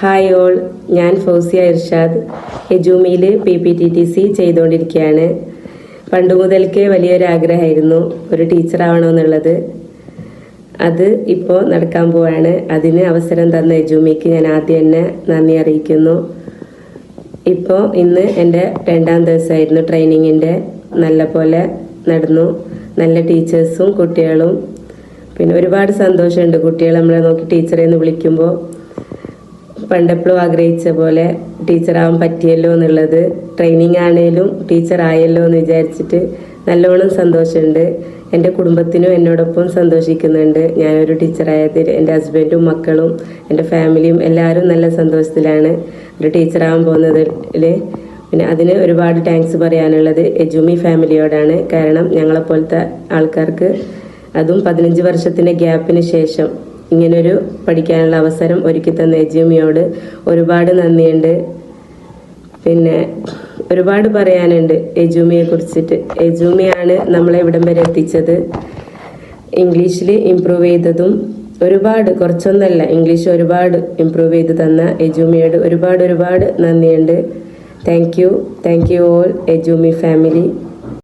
Hi all ഞാൻ Fousiya Irshad എജൂമിയിൽ P P T T C ചെയ്തുകൊണ്ടിരിക്കുകയാണ് പണ്ട് മുതൽക്കേ വലിയൊരു ആഗ്രഹമായിരുന്നു ഒരു ടീച്ചർ ആവണമെന്നുള്ളത്. അത് ഇപ്പോൾ നടക്കാൻ പോവാണ്. അതിന് അവസരം തന്ന എജൂമിക്ക് ഞാൻ ആദ്യം തന്നെ നന്ദി അറിയിക്കുന്നു. ഇപ്പോൾ ഇന്ന് എന്റെ രണ്ടാം ദിവസമായിരുന്നു ട്രെയിനിങ്ങിന്റെ. നല്ല പോലെ നടന്നു. നല്ല ടീച്ചേഴ്സും കുട്ടികളും. പിന്നെ ഒരുപാട് സന്തോഷമുണ്ട് കുട്ടികൾ നമ്മളെ നോക്കി ടീച്ചറെ എന്ന് വിളിക്കുമ്പോൾ പണ്ടെപ്പോഴും ആഗ്രഹിച്ച പോലെ ടീച്ചറാവാൻ പറ്റിയല്ലോ എന്നുള്ളത് ട്രെയിനിങ് ആണേലും ടീച്ചർ ആയല്ലോ എന്ന് വിചാരിച്ചിട്ട് നല്ലോണം സന്തോഷമുണ്ട്. എന്റെ കുടുംബത്തിനും എന്നോടൊപ്പം സന്തോഷിക്കുന്നുണ്ട്. ഞാനൊരു ടീച്ചറായതിൽ എന്റെ ഹസ്ബൻഡും മക്കളും എന്റെ ഫാമിലിയും എല്ലാവരും നല്ല സന്തോഷത്തിലാണ് ഒരു ടീച്ചറാവാൻ പോകുന്നതിൽ. പിന്നെ അതിന് ഒരുപാട് താങ്ക്സ് പറയാനുള്ളത് എജുമി ഫാമിലിയോടാണ്. കാരണം ഞങ്ങളെപ്പോലത്തെ ആൾക്കാർക്ക് അതും പതിനഞ്ച് വർഷത്തിന്റെ ഗ്യാപ്പിന് ശേഷം ഇങ്ങനൊരു പഠിക്കാനുള്ള അവസരം ഒരുക്കി തന്ന എജുമിയോട് ഒരുപാട് നന്ദിയുണ്ട്. പിന്നെ ഒരുപാട് പറയാനുണ്ട് എജുമിയെ കുറിച്ചിട്ട്. എജുമിയാണ് നമ്മളെ ഇവിടം വരെ എത്തിച്ചത്. ഇംഗ്ലീഷിൽ ഇമ്പ്രൂവ് ചെയ്തതും ഒരുപാട് കുറച്ചൊന്നല്ല ഇംഗ്ലീഷ് ഒരുപാട് ഇമ്പ്രൂവ് ചെയ്ത് തന്ന എജുമിയോട് ഒരുപാട് ഒരുപാട് നന്ദിയുണ്ട്. Thank you thank you all Edumy family